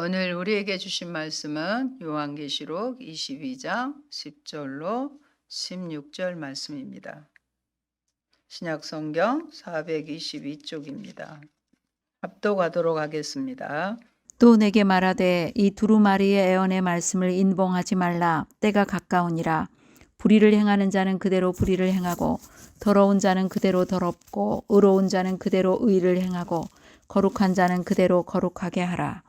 오늘 우리에게 주신 말씀은 요한계시록 22장 10절로 16절 말씀입니다. 신약 성경 422쪽입니다. 합독하도록 하겠습니다. 또 내게 말하되 이 두루마리의 애언의 말씀을 인봉하지 말라 때가 가까우니라 불의를 행하는 자는 그대로 불의를 행하고 더러운 자는 그대로 더럽고 의로운 자는 그대로 의를 행하고 거룩한 자는 그대로 거룩하게 하라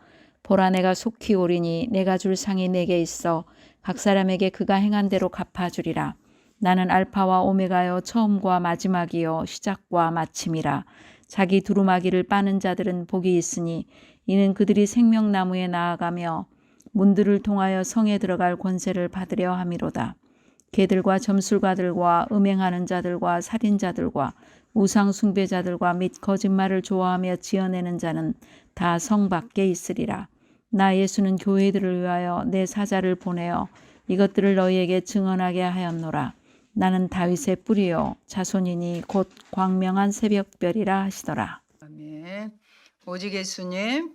보라 내가 속히 오리니 내가 줄 상이 내게 있어 각 사람에게 그가 행한 대로 갚아주리라 나는 알파와 오메가요 처음과 마지막이요 시작과 마침이라 자기 두루마기를 빠는 자들은 복이 있으니 이는 그들이 생명나무에 나아가며 문들을 통하여 성에 들어갈 권세를 받으려 함이로다. 개들과 점술가들과 음행하는 자들과 살인자들과 우상 숭배자들과 및 거짓말을 좋아하며 지어내는 자는 다 성 밖에 있으리라. 나 예수는 교회들을 위하여 내 사자를 보내어 이것들을 너희에게 증언하게 하였노라. 나는 다윗의 뿌리요 자손이니 곧 광명한 새벽별이라 하시더라. 아멘. 오직 예수님,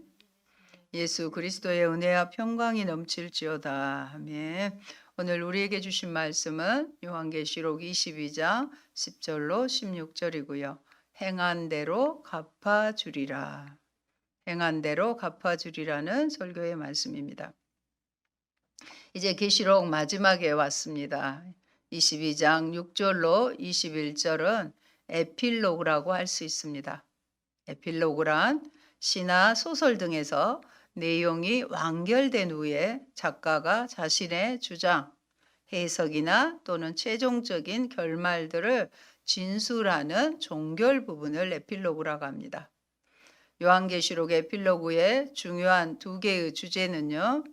예수 그리스도의 은혜와 평강이 넘칠지어다. 아멘. 오늘 우리에게 주신 말씀은 요한계시록 22장 10절로 16절이고요. 행한 대로 갚아 주리라. 행한 대로 갚아주리라는 설교의 말씀입니다. 이제 계시록 마지막에 왔습니다. 22장 6절로 21절은 에필로그라고 할 수 있습니다. 에필로그란 시나 소설 등에서 내용이 완결된 후에 작가가 자신의 주장, 해석이나 또는 최종적인 결말들을 진술하는 종결 부분을 에필로그라고 합니다. 요한계시록 에필로그의 중요한 두 개의 주제는요.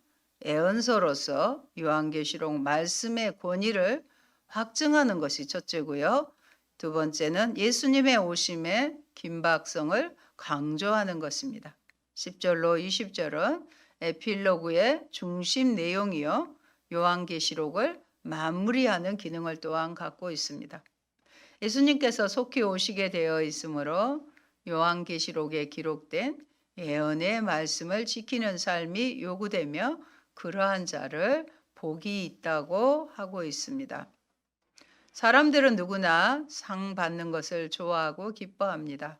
애언서로서 요한계시록 말씀의 권위를 확증하는 것이 첫째고요. 두 번째는 예수님의 오심의 긴박성을 강조하는 것입니다. 10절로 20절은 에필로그의 중심 내용이요. 요한계시록을 마무리하는 기능을 또한 갖고 있습니다. 예수님께서 속히 오시게 되어 있으므로 요한계시록에 기록된 예언의 말씀을 지키는 삶이 요구되며 그러한 자를 복이 있다고 하고 있습니다. 사람들은 누구나 상 받는 것을 좋아하고 기뻐합니다.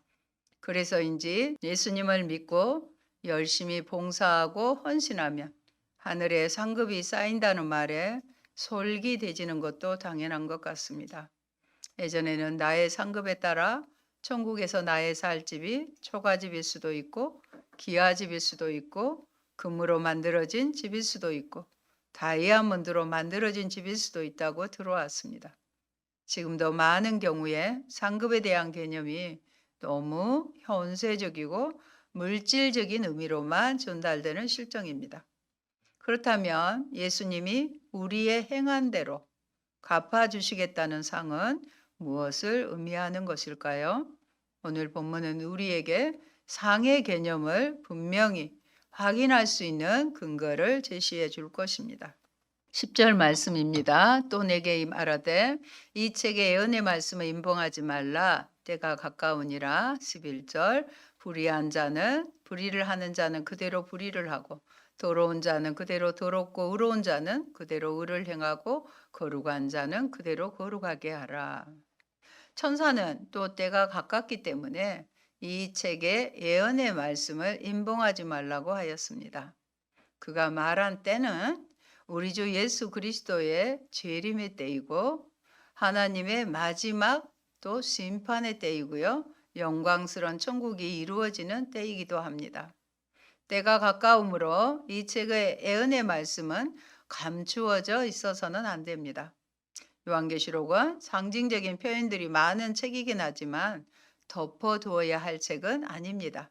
그래서인지 예수님을 믿고 열심히 봉사하고 헌신하면 하늘에 상급이 쌓인다는 말에 솔깃해지는 것도 당연한 것 같습니다. 예전에는 나의 상급에 따라 천국에서 나의 살 집이 초가집일 수도 있고 기아집일 수도 있고 금으로 만들어진 집일 수도 있고 다이아몬드로 만들어진 집일 수도 있다고 들어왔습니다. 지금도 많은 경우에 상급에 대한 개념이 너무 현세적이고 물질적인 의미로만 전달되는 실정입니다. 그렇다면 예수님이 우리의 행한 대로 갚아주시겠다는 상은 무엇을 의미하는 것일까요? 오늘 본문은 우리에게 상의 개념을 분명히 확인할 수 있는 근거를 제시해 줄 것입니다. 10절 말씀입니다. 또 내게 말하되 이 책의 예언의 말씀을 임봉하지 말라 때가 가까우니라 11절 불의한 자는 불의를 하는 자는 그대로 불의를 하고 더러운 자는 그대로 더럽고 의로운 자는 그대로 의를 행하고 거룩한 자는 그대로 거룩하게 하라. 천사는 또 때가 가깝기 때문에 이 책의 예언의 말씀을 임봉하지 말라고 하였습니다. 그가 말한 때는 우리 주 예수 그리스도의 재림의 때이고 하나님의 마지막 또 심판의 때이고요. 영광스러운 천국이 이루어지는 때이기도 합니다. 때가 가까우므로 이 책의 예언의 말씀은 감추어져 있어서는 안 됩니다. 요한계시록은 상징적인 표현들이 많은 책이긴 하지만 덮어두어야 할 책은 아닙니다.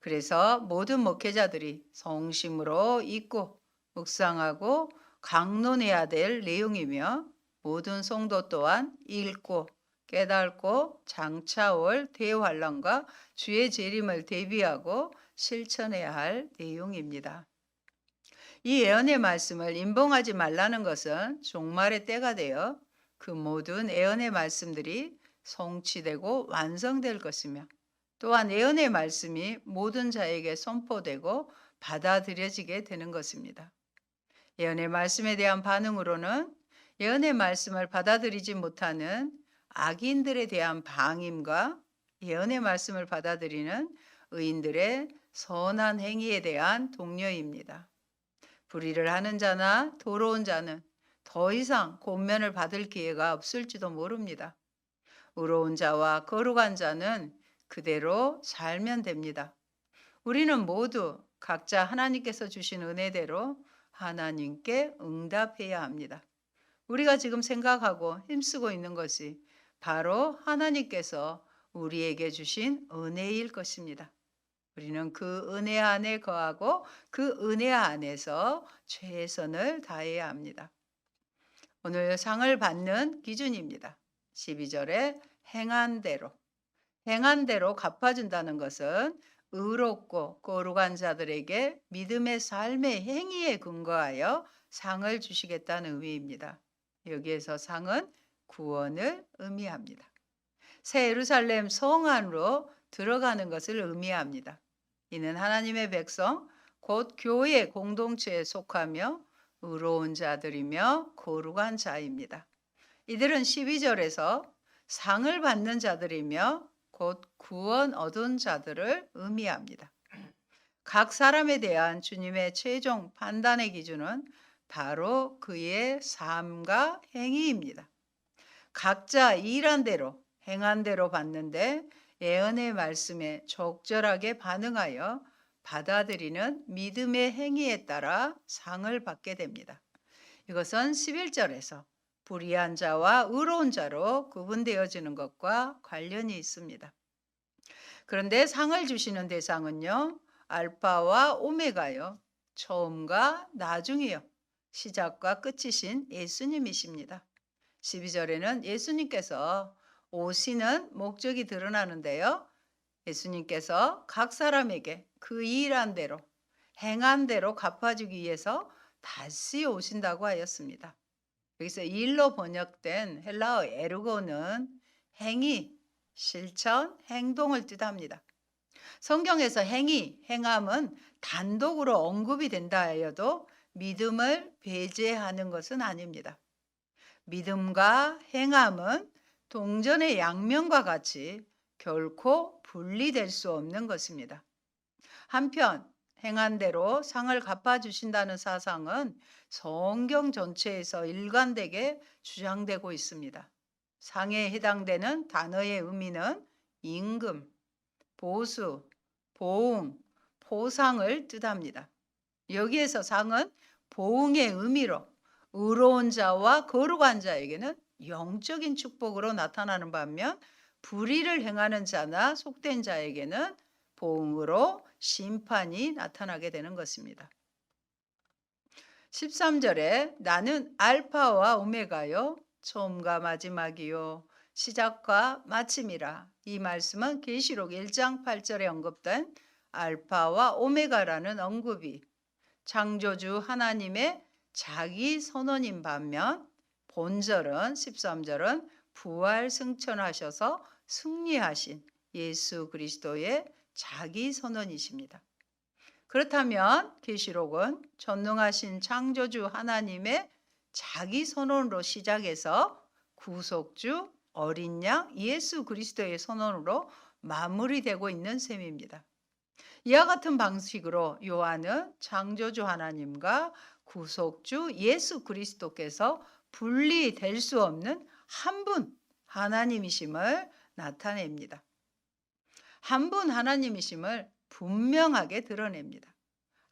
그래서 모든 목회자들이 성심으로 읽고 묵상하고 강론해야 될 내용이며 모든 성도 또한 읽고 깨닫고 장차올 대환란과 주의 재림을 대비하고 실천해야 할 내용입니다. 이 예언의 말씀을 임봉하지 말라는 것은 종말의 때가 되어 그 모든 예언의 말씀들이 성취되고 완성될 것이며 또한 예언의 말씀이 모든 자에게 선포되고 받아들여지게 되는 것입니다. 예언의 말씀에 대한 반응으로는 예언의 말씀을 받아들이지 못하는 악인들에 대한 방임과 예언의 말씀을 받아들이는 의인들의 선한 행위에 대한 독려입니다. 불의를 하는 자나 도로운 자는 더 이상 권면을 받을 기회가 없을지도 모릅니다. 의로운 자와 거룩한 자는 그대로 살면 됩니다. 우리는 모두 각자 하나님께서 주신 은혜대로 하나님께 응답해야 합니다. 우리가 지금 생각하고 힘쓰고 있는 것이 바로 하나님께서 우리에게 주신 은혜일 것입니다. 우리는 그 은혜 안에 거하고 그 은혜 안에서 최선을 다해야 합니다. 오늘 상을 받는 기준입니다. 12절에 행한 대로. 행한 대로 갚아준다는 것은 의롭고 거룩한 자들에게 믿음의 삶의 행위에 근거하여 상을 주시겠다는 의미입니다. 여기에서 상은 구원을 의미합니다. 새 예루살렘 성 안으로 들어가는 것을 의미합니다. 이는 하나님의 백성, 곧 교회 공동체에 속하며 의로운 자들이며 거룩한 자입니다. 이들은 12절에서 상을 받는 자들이며 곧 구원 얻은 자들을 의미합니다. 각 사람에 대한 주님의 최종 판단의 기준은 바로 그의 삶과 행위입니다. 각자 일한 대로 행한 대로 받는데 예언의 말씀에 적절하게 반응하여 받아들이는 믿음의 행위에 따라 상을 받게 됩니다. 이것은 11절에서 불의한 자와 의로운 자로 구분되어지는 것과 관련이 있습니다. 그런데 상을 주시는 대상은요, 알파와 오메가요, 처음과 나중이요, 시작과 끝이신 예수님이십니다. 12절에는 예수님께서 오시는 목적이 드러나는데요. 예수님께서 각 사람에게 그 일한 대로, 행한 대로 갚아주기 위해서 다시 오신다고 하였습니다. 여기서 일로 번역된 헬라어 에르고는 행위, 실천, 행동을 뜻합니다. 성경에서 행위, 행함은 단독으로 언급이 된다 하여도 믿음을 배제하는 것은 아닙니다. 믿음과 행함은 동전의 양면과 같이 결코 분리될 수 없는 것입니다. 한편 행한 대로 상을 갚아주신다는 사상은 성경 전체에서 일관되게 주장되고 있습니다. 상에 해당되는 단어의 의미는 임금, 보수, 보응, 포상을 뜻합니다. 여기에서 상은 보응의 의미로 의로운 자와 거룩한 자에게는 영적인 축복으로 나타나는 반면 불의를 행하는 자나 속된 자에게는 보응으로 심판이 나타나게 되는 것입니다. 13절에 나는 알파와 오메가요 처음과 마지막이요 시작과 마침이라 이 말씀은 계시록 1장 8절에 언급된 알파와 오메가라는 언급이 창조주 하나님의 자기 선언인 반면 본절은 13절은 부활 승천하셔서 승리하신 예수 그리스도의 자기 선언이십니다. 그렇다면 계시록은 전능하신 창조주 하나님의 자기 선언으로 시작해서 구속주 어린 양 예수 그리스도의 선언으로 마무리되고 있는 셈입니다. 이와 같은 방식으로 요한은 창조주 하나님과 구속주 예수 그리스도께서 분리될 수 없는 한 분 하나님이심을 나타냅니다. 한 분 하나님이심을 분명하게 드러냅니다.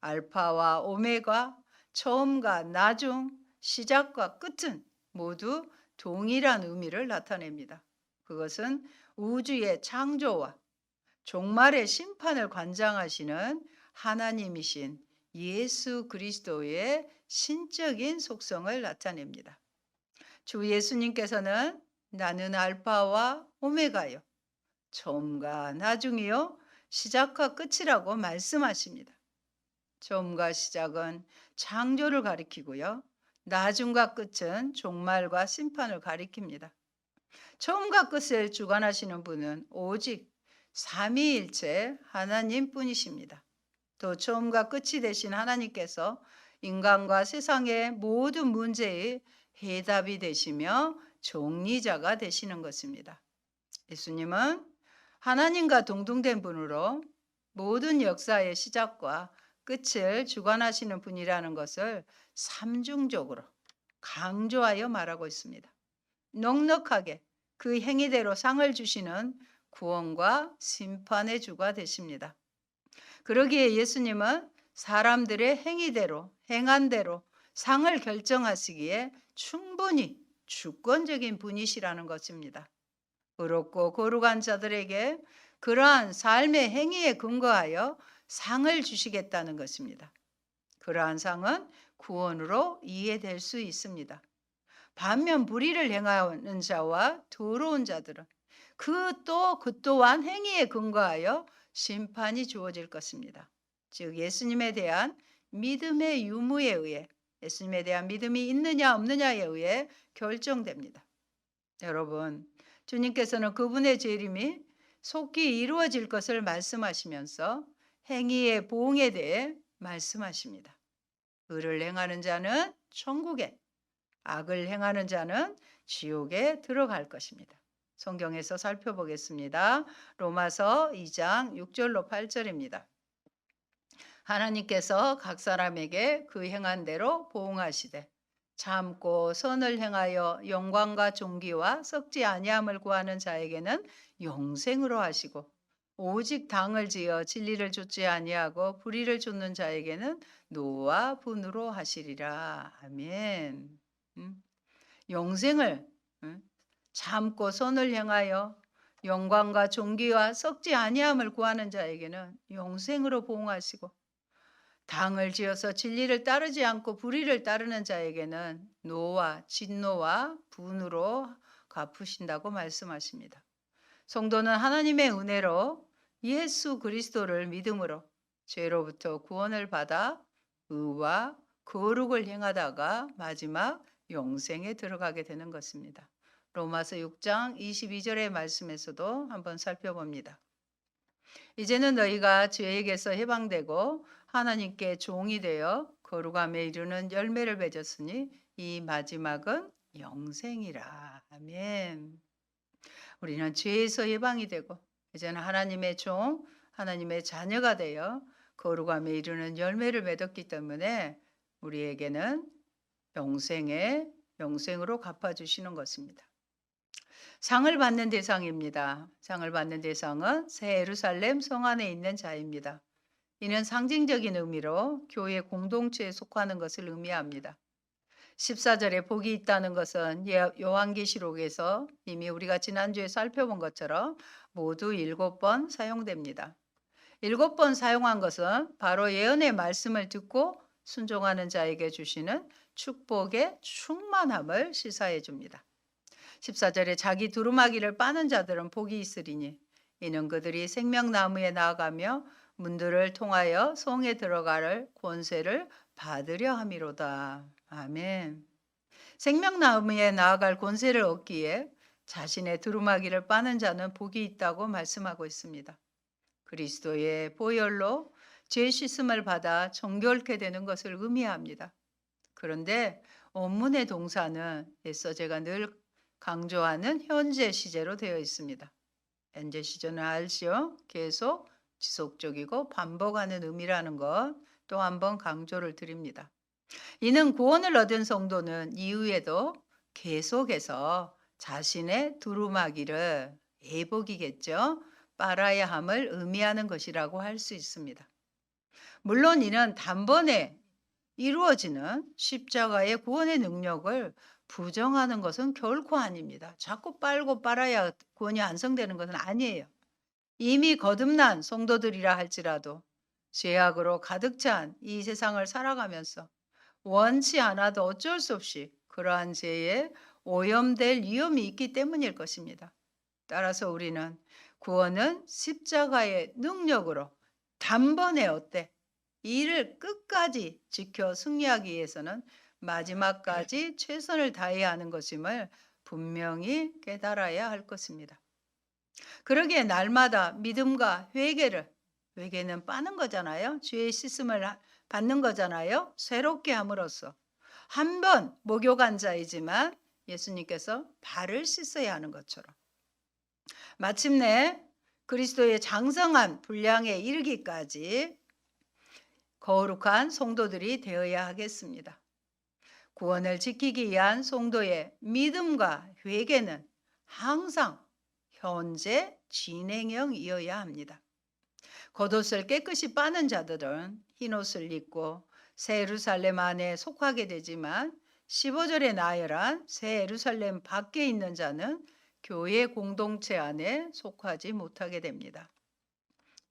알파와 오메가, 처음과 나중, 시작과 끝은 모두 동일한 의미를 나타냅니다. 그것은 우주의 창조와 종말의 심판을 관장하시는 하나님이신 예수 그리스도의 신적인 속성을 나타냅니다. 주 예수님께서는 나는 알파와 오메가요. 처음과 나중이요. 시작과 끝이라고 말씀하십니다. 처음과 시작은 창조를 가리키고요. 나중과 끝은 종말과 심판을 가리킵니다. 처음과 끝을 주관하시는 분은 오직 삼위일체 하나님 뿐이십니다. 또 처음과 끝이 되신 하나님께서 인간과 세상의 모든 문제의 해답이 되시며 정리자가 되시는 것입니다. 예수님은 하나님과 동등된 분으로 모든 역사의 시작과 끝을 주관하시는 분이라는 것을 삼중적으로 강조하여 말하고 있습니다. 넉넉하게 그 행위대로 상을 주시는 구원과 심판의 주가 되십니다. 그러기에 예수님은 사람들의 행위대로 행한 대로 상을 결정하시기에 충분히 주권적인 분이시라는 것입니다. 의롭고 거룩한 자들에게 그러한 삶의 행위에 근거하여 상을 주시겠다는 것입니다. 그러한 상은 구원으로 이해될 수 있습니다. 반면 불의를 행하는 자와 더러운 자들은 그 또 그 또한 행위에 근거하여 심판이 주어질 것입니다. 즉 예수님에 대한 믿음의 유무에 의해 예수님에 대한 믿음이 있느냐 없느냐에 의해 결정됩니다. 여러분, 주님께서는 그분의 재림이 속히 이루어질 것을 말씀하시면서 행위의 보응에 대해 말씀하십니다. 의를 행하는 자는 천국에, 악을 행하는 자는 지옥에 들어갈 것입니다. 성경에서 살펴보겠습니다. 로마서 2장 6절로 8절입니다. 하나님께서 각 사람에게 그 행한 대로 보응하시되 참고 선을 행하여 영광과 존귀와 썩지 아니함을 구하는 자에게는 영생으로 하시고 오직 당을 지어 진리를 좇지 아니하고 불의를 좇는 자에게는 노와 분으로 하시리라. 아멘. 음? 영생을 음? 참고 선을 행하여 영광과 존귀와 썩지 아니함을 구하는 자에게는 영생으로 보응하시고 당을 지어서 진리를 따르지 않고 불의를 따르는 자에게는 노와 진노와 분으로 갚으신다고 말씀하십니다. 성도는 하나님의 은혜로 예수 그리스도를 믿음으로 죄로부터 구원을 받아 의와 거룩을 행하다가 마지막 영생에 들어가게 되는 것입니다. 로마서 6장 22절의 말씀에서도 한번 살펴봅니다. 이제는 너희가 죄에게서 해방되고 하나님께 종이 되어 거룩함에 이르는 열매를 맺었으니 이 마지막은 영생이라. 아멘. 우리는 죄에서 해방이 되고 이제는 하나님의 종, 하나님의 자녀가 되어 거룩함에 이르는 열매를 맺었기 때문에 우리에게는 영생의 영생으로 갚아 주시는 것입니다. 상을 받는 대상입니다. 상을 받는 대상은 새 예루살렘 성 안에 있는 자입니다. 이는 상징적인 의미로 교회 공동체에 속하는 것을 의미합니다. 14절에 복이 있다는 것은 예- 요한계시록에서 이미 우리가 지난주에 살펴본 것처럼 모두 일곱 번 사용됩니다. 일곱 번 사용한 것은 바로 예언의 말씀을 듣고 순종하는 자에게 주시는 축복의 충만함을 시사해 줍니다. 14절에 자기 두루마기를 빠는 자들은 복이 있으리니 이는 그들이 생명나무에 나아가며 문들을 통하여 성에 들어갈 권세를 받으려 함이로다. 아멘. 생명나무에 나아갈 권세를 얻기에 자신의 두루마기를 빠는 자는 복이 있다고 말씀하고 있습니다. 그리스도의 보혈로 죄 씻음을 받아 정결케 되는 것을 의미합니다. 그런데 원문의 동사는 애써 제가 늘 강조하는 현재 시제로 되어 있습니다. 현재 시제는 알죠? 계속 지속적이고 반복하는 의미라는 것 또 한 번 강조를 드립니다. 이는 구원을 얻은 성도는 이후에도 계속해서 자신의 두루마기를 예복이겠죠. 빨아야 함을 의미하는 것이라고 할 수 있습니다. 물론 이는 단번에 이루어지는 십자가의 구원의 능력을 부정하는 것은 결코 아닙니다. 자꾸 빨고 빨아야 구원이 완성되는 것은 아니에요. 이미 거듭난 성도들이라 할지라도 죄악으로 가득 찬 이 세상을 살아가면서 원치 않아도 어쩔 수 없이 그러한 죄에 오염될 위험이 있기 때문일 것입니다. 따라서 우리는 구원은 십자가의 능력으로 단번에 어때? 이를 끝까지 지켜 승리하기 위해서는 마지막까지 최선을 다해야 하는 것임을 분명히 깨달아야 할 것입니다. 그러기에 날마다 믿음과 회개를 회개는 빠는 거잖아요. 죄의 씻음을 하- 받는 거잖아요. 새롭게 함으로써 한 번 목욕한 자이지만 예수님께서 발을 씻어야 하는 것처럼 마침내 그리스도의 장성한 분량에 이르기까지 거룩한 성도들이 되어야 하겠습니다. 구원을 지키기 위한 성도의 믿음과 회개는 항상 현재 진행형이어야 합니다. 겉옷을 깨끗이 빠는 자들은 흰옷을 입고 새 예루살렘 안에 속하게 되지만 15절에 나열한 새 예루살렘 밖에 있는 자는 교회 공동체 안에 속하지 못하게 됩니다.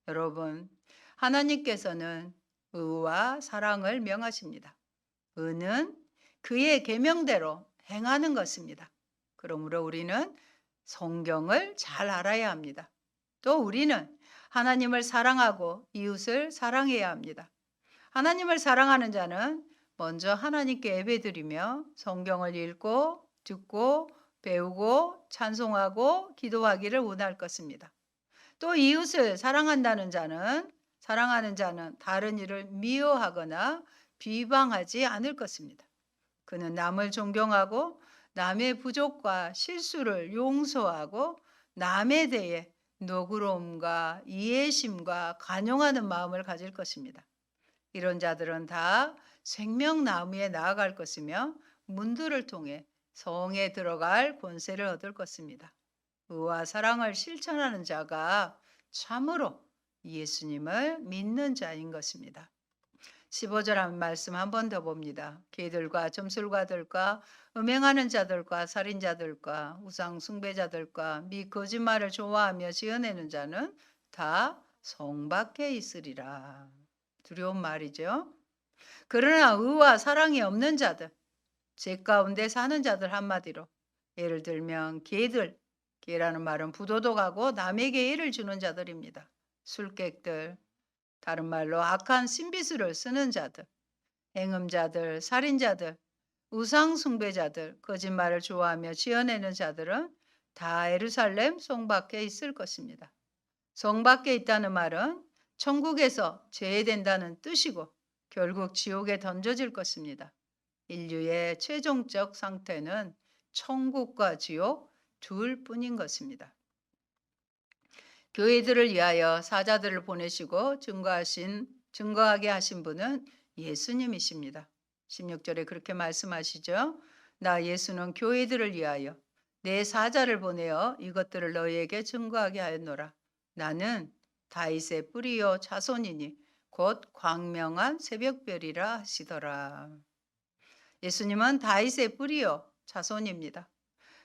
여러분, 하나님께서는 의와 사랑을 명하십니다. 의는 그의 계명대로 행하는 것입니다. 그러므로 우리는 성경을 잘 알아야 합니다. 또 우리는 하나님을 사랑하고 이웃을 사랑해야 합니다. 하나님을 사랑하는 자는 먼저 하나님께 예배드리며 성경을 읽고 듣고 배우고 찬송하고 기도하기를 원할 것입니다. 또 이웃을 사랑한다는 자는 사랑하는 자는 다른 일을 미워하거나 비방하지 않을 것입니다. 그는 남을 존경하고 남의 부족과 실수를 용서하고 남에 대해 너그러움과 이해심과 간용하는 마음을 가질 것입니다. 이런 자들은 다 생명나무에 나아갈 것이며 문들을 통해 성에 들어갈 권세를 얻을 것입니다. 의와 사랑을 실천하는 자가 참으로 예수님을 믿는 자인 것입니다. 15절 한 말씀 한 번 더 봅니다. 개들과 점술가들과 음행하는 자들과 살인자들과 우상 숭배자들과 미 거짓말을 좋아하며 지어내는 자는 다 성 밖에 있으리라. 두려운 말이죠. 그러나 의와 사랑이 없는 자들, 죄 가운데 사는 자들 한마디로 예를 들면 개들, 개라는 말은 부도덕하고 남에게 해를 주는 자들입니다. 술객들, 다른 말로 악한 신비수를 쓰는 자들, 행음자들, 살인자들, 우상 숭배자들, 거짓말을 좋아하며 지어내는 자들은 다 예루살렘 성 밖에 있을 것입니다. 성 밖에 있다는 말은 천국에서 제외된다는 뜻이고 결국 지옥에 던져질 것입니다. 인류의 최종적 상태는 천국과 지옥 둘 뿐인 것입니다. 교회들을 위하여 사자들을 보내시고 증거하신 증거하게 하신 분은 예수님이십니다. 16절에 그렇게 말씀하시죠. 나 예수는 교회들을 위하여 내 사자를 보내어 이것들을 너희에게 증거하게 하였노라. 나는 다윗의 뿌리요 자손이니 곧 광명한 새벽별이라 하시더라. 예수님은 다윗의 뿌리요 자손입니다.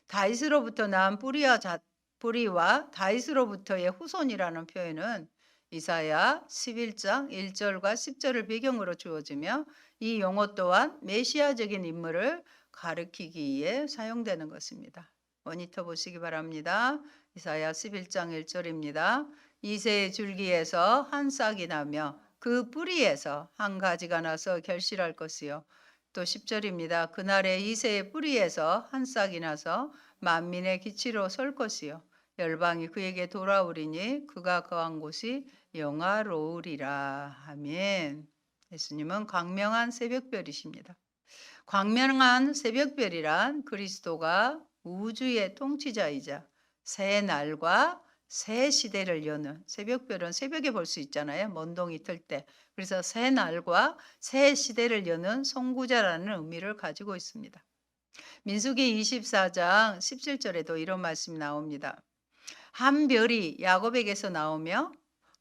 다윗으로부터 난 뿌리와 자, 뿌리와 다윗으로부터의 후손이라는 표현은 이사야 11장 1절과 10절을 배경으로 주어지며 이 용어 또한 메시아적인 인물을 가리키기 위해 사용되는 것입니다. 모니터 보시기 바랍니다. 이사야 11장 1절입니다. 이새의 줄기에서 한 싹이 나며 그 뿌리에서 한 가지가 나서 결실할 것이요. 또 10절입니다. 그날에 이새의 뿌리에서 한 싹이 나서 만민의 기치로 설 것이요. 열방이 그에게 돌아오리니 그가 거한 곳이 영화로우리라. 아멘. 예수님은 광명한 새벽별이십니다. 광명한 새벽별이란 그리스도가 우주의 통치자이자 새 날과 새 시대를 여는 새벽별은 새벽에 볼 수 있잖아요. 먼동이 틀 때. 그래서 새 날과 새 시대를 여는 선구자라는 의미를 가지고 있습니다. 민수기 24장 17절에도 이런 말씀이 나옵니다. 한 별이 야곱에게서 나오며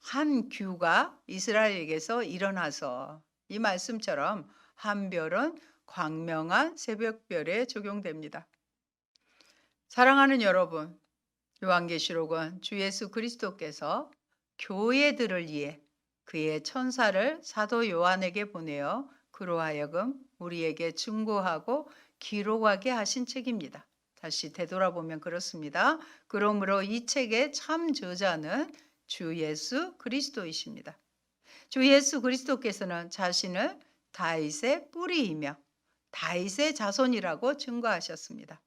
한 규가 이스라엘에게서 일어나서 이 말씀처럼 한 별은 광명한 새벽별에 적용됩니다. 사랑하는 여러분, 요한계시록은 주 예수 그리스도께서 교회들을 위해 그의 천사를 사도 요한에게 보내어 그로 하여금 우리에게 증거하고 기록하게 하신 책입니다. 다시 되돌아보면 그렇습니다. 그러므로 이 책의 참 저자는 주 예수 그리스도이십니다. 주 예수 그리스도께서는 자신을 다윗의 뿌리이며 다윗의 자손이라고 증거하셨습니다.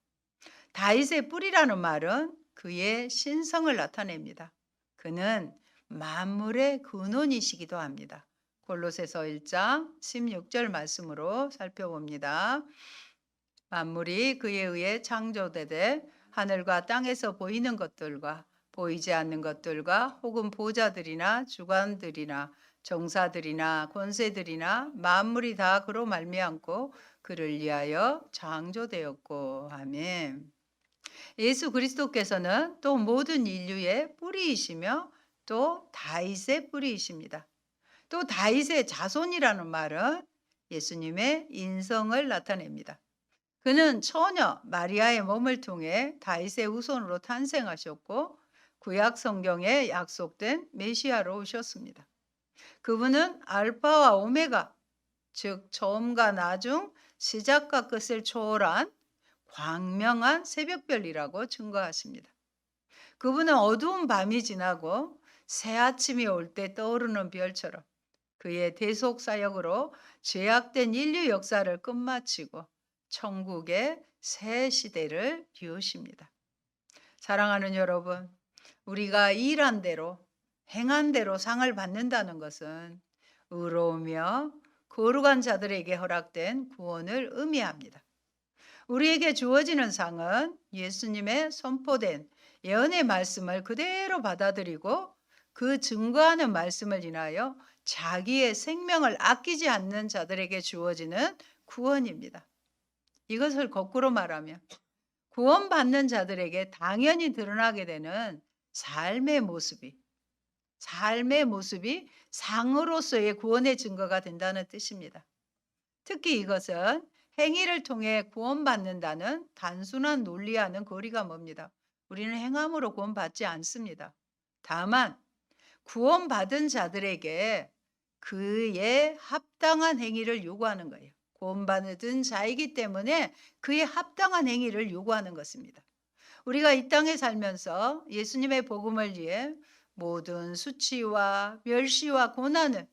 다윗의 뿌리라는 말은 그의 신성을 나타냅니다. 그는 만물의 근원이시기도 합니다. 골로새서 1장 16절 말씀으로 살펴봅니다. 만물이 그에 의해 창조되되 하늘과 땅에서 보이는 것들과 보이지 않는 것들과 혹은 보좌들이나 주관들이나 정사들이나 권세들이나 만물이 다 그로 말미암고 그를 위하여 창조되었고 아멘. 예수 그리스도께서는 또 모든 인류의 뿌리이시며 또 다윗의 뿌리이십니다. 또 다윗의 자손이라는 말은 예수님의 인성을 나타냅니다. 그는 처녀 마리아의 몸을 통해 다윗의 후손으로 탄생하셨고 구약 성경에 약속된 메시아로 오셨습니다. 그분은 알파와 오메가, 즉 처음과 나중, 시작과 끝을 초월한 광명한 새벽별이라고 증거하십니다. 그분은 어두운 밤이 지나고 새 아침이 올 때 떠오르는 별처럼 그의 대속 사역으로 죄악된 인류 역사를 끝마치고 천국의 새 시대를 비우십니다. 사랑하는 여러분, 우리가 일한 대로 행한 대로 상을 받는다는 것은 의로우며 거룩한 자들에게 허락된 구원을 의미합니다. 우리에게 주어지는 상은 예수님의 선포된 예언의 말씀을 그대로 받아들이고 그 증거하는 말씀을 인하여 자기의 생명을 아끼지 않는 자들에게 주어지는 구원입니다. 이것을 거꾸로 말하면 구원받는 자들에게 당연히 드러나게 되는 삶의 모습이 삶의 모습이 상으로서의 구원의 증거가 된다는 뜻입니다. 특히 이것은 행위를 통해 구원받는다는 단순한 논리와는 거리가 멉니다. 우리는 행함으로 구원받지 않습니다. 다만 구원받은 자들에게 그의 합당한 행위를 요구하는 거예요. 구원받은 자이기 때문에 그의 합당한 행위를 요구하는 것입니다. 우리가 이 땅에 살면서 예수님의 복음을 위해 모든 수치와 멸시와 고난을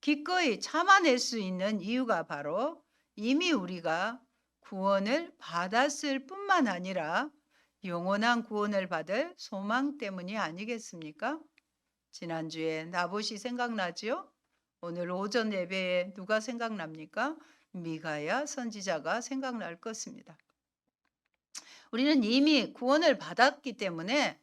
기꺼이 참아낼 수 있는 이유가 바로 이미 우리가 구원을 받았을 뿐만 아니라 영원한 구원을 받을 소망 때문이 아니겠습니까? 지난주에 나봇이 생각나지요? 오늘 오전 예배에 누가 생각납니까? 미가야 선지자가 생각날 것입니다. 우리는 이미 구원을 받았기 때문에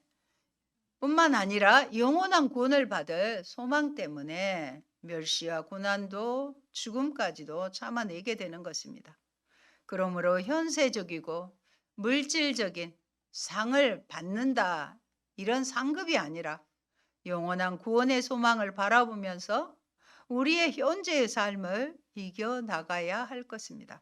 뿐만 아니라 영원한 구원을 받을 소망 때문에 멸시와 고난도 죽음까지도 참아내게 되는 것입니다. 그러므로 현세적이고 물질적인 상을 받는다 이런 상급이 아니라 영원한 구원의 소망을 바라보면서 우리의 현재의 삶을 이겨 나가야 할 것입니다.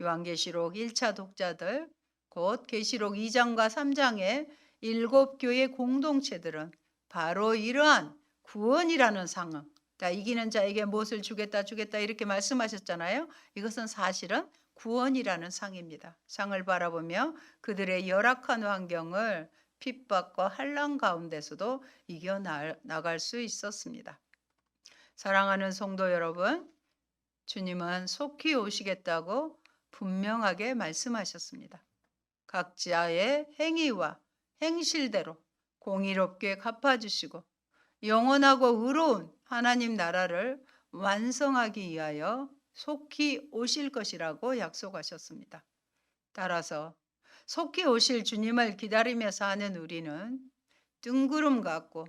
요한계시록 1차 독자들 곧 계시록 2장과 3장의 일곱 교회 공동체들은 바로 이러한 구원이라는 상황, 다 이기는 자에게 무엇을 주겠다 주겠다 이렇게 말씀하셨잖아요. 이것은 사실은 구원이라는 상입니다. 상을 바라보며 그들의 열악한 환경을 핍박과 한란 가운데서도 이겨 나갈 수 있었습니다. 사랑하는 성도 여러분, 주님은 속히 오시겠다고 분명하게 말씀하셨습니다. 각자의 행위와 행실대로 공의롭게 갚아주시고 영원하고 의로운 하나님 나라를 완성하기 위하여 속히 오실 것이라고 약속하셨습니다. 따라서 속히 오실 주님을 기다리며 사는 우리는 뜬구름 같고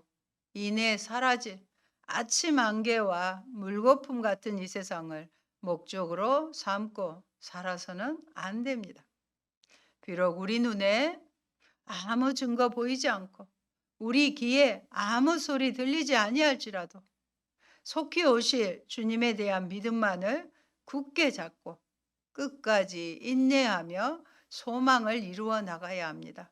이내 사라질 아침 안개와 물거품 같은 이 세상을 목적으로 삼고 살아서는 안 됩니다. 비록 우리 눈에 아무 증거 보이지 않고 우리 귀에 아무 소리 들리지 아니할지라도 속히 오실 주님에 대한 믿음만을 굳게 잡고 끝까지 인내하며 소망을 이루어 나가야 합니다.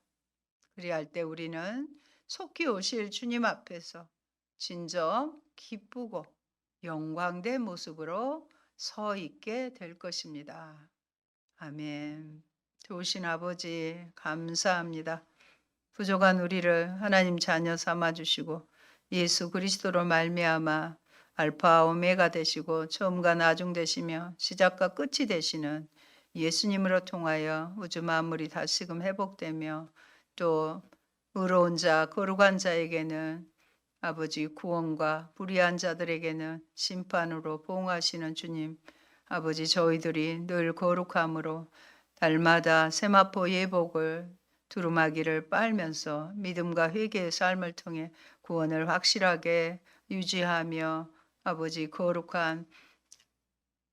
그리할 때 우리는 속히 오실 주님 앞에서 진정 기쁘고 영광된 모습으로 서 있게 될 것입니다. 아멘. 좋으신 아버지, 감사합니다. 부족한 우리를 하나님 자녀 삼아 주시고 예수 그리스도로 말미암아 알파 오메가 되시고 처음과 나중 되시며 시작과 끝이 되시는 예수님으로 통하여 우주 만물이 다시금 회복되며 또 의로운 자, 거룩한 자에게는 아버지 구원과 불의한 자들에게는 심판으로 보응하시는 주님 아버지 저희들이 늘 거룩함으로 달마다 세마포 예복을 두루마기를 빨면서 믿음과 회개의 삶을 통해 구원을 확실하게 유지하며 아버지 거룩한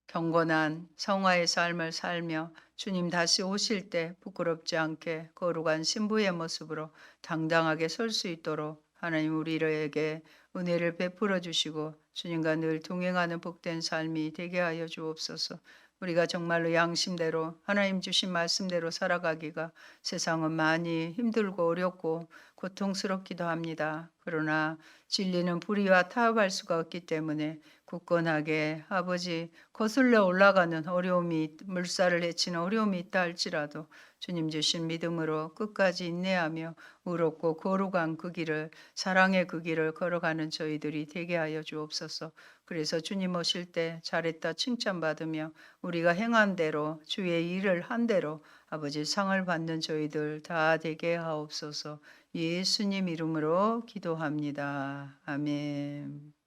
경건한 성화의 삶을 살며 주님 다시 오실 때 부끄럽지 않게 거룩한 신부의 모습으로 당당하게 설 수 있도록 하나님 우리에게 은혜를 베풀어 주시고 주님과 늘 동행하는 복된 삶이 되게 하여 주옵소서. 우리가 정말로 양심대로 하나님 주신 말씀대로 살아가기가 세상은 많이 힘들고 어렵고 고통스럽기도 합니다. 그러나 진리는 불의와 타협할 수가 없기 때문에 굳건하게 아버지 거슬러 올라가는 어려움이 물살을 헤치는 어려움이 있다 할지라도 주님 주신 믿음으로 끝까지 인내하며 의롭고 거룩한 그 길을 사랑의 그 길을 걸어가는 저희들이 되게 하여 주옵소서. 그래서 주님 오실 때 잘했다 칭찬받으며 우리가 행한 대로 주의 일을 한 대로 아버지 상을 받는 저희들 다 되게 하옵소서. 예수님 이름으로 기도합니다. 아멘.